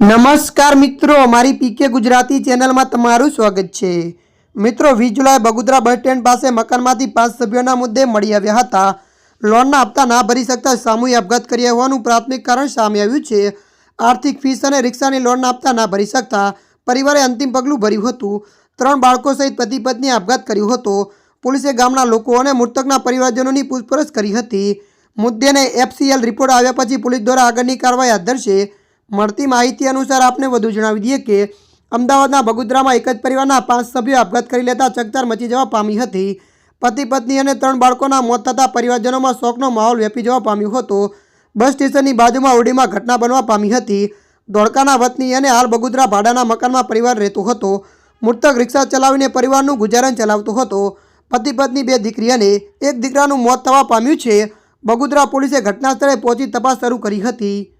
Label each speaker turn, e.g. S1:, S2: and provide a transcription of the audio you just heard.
S1: નમસ્કાર મિત્રો મારી પીકે ગુજરાતી ચેનલમાં તમારું સ્વાગત છે. મિત્રો વીસ જુલાઈ બગુદરા બસ સ્ટેન્ડ પાસે મકાનમાંથી પાંચ સભ્યોના મુદ્દે મળી આવ્યા હતા. લોનના હપ્તા ના ભરી શકતા સામૂહિક આપઘાત કર્યા હોવાનું પ્રાથમિક કારણ સામે આવ્યું છે. આર્થિક ફીસ અને રિક્ષાની લોનના હપ્તા ના ભરી શકતા પરિવારે અંતિમ પગલું ભર્યું હતું. ત્રણ બાળકો સહિત પતિ પત્નીએ આપઘાત કર્યો હતો. પોલીસે ગામના લોકો અને મૃતકના પરિવારજનોની પૂછપરછ કરી હતી. મુદ્દેને એફસીએલ રિપોર્ટ આવ્યા પછી પોલીસ દ્વારા આગળની કાર્યવાહી હાથ ધરશે. મળતી માહિતી અનુસાર આપને વધુ જણાવી દઈએ કે, અમદાવાદના બગુદરામાં એક જ પરિવારના પાંચ સભ્યો આપઘાત કરી લેતા ચકચાર મચી જવા પામી હતી. પતિ, પત્ની અને ત્રણ બાળકોના મોત થતાં પરિવારજનોમાં શોકનો માહોલ વ્યાપી જવા પામ્યો હતો. બસ સ્ટેશનની બાજુમાં ઓરડીમાં ઘટના બનવા પામી હતી. ધોળકાના વતની અને હાલ બગુદરા ભાડાના મકાનમાં પરિવાર રહેતો હતો. મૃતક રિક્ષા ચલાવીને પરિવારનું ગુજારણ ચલાવતો હતો. પતિ, પત્ની બે દીકરી અને એક દીકરાનું મોત થવા પામ્યું છે. બગુદરા પોલીસે ઘટના સ્થળે પહોંચી તપાસ શરૂ કરી હતી.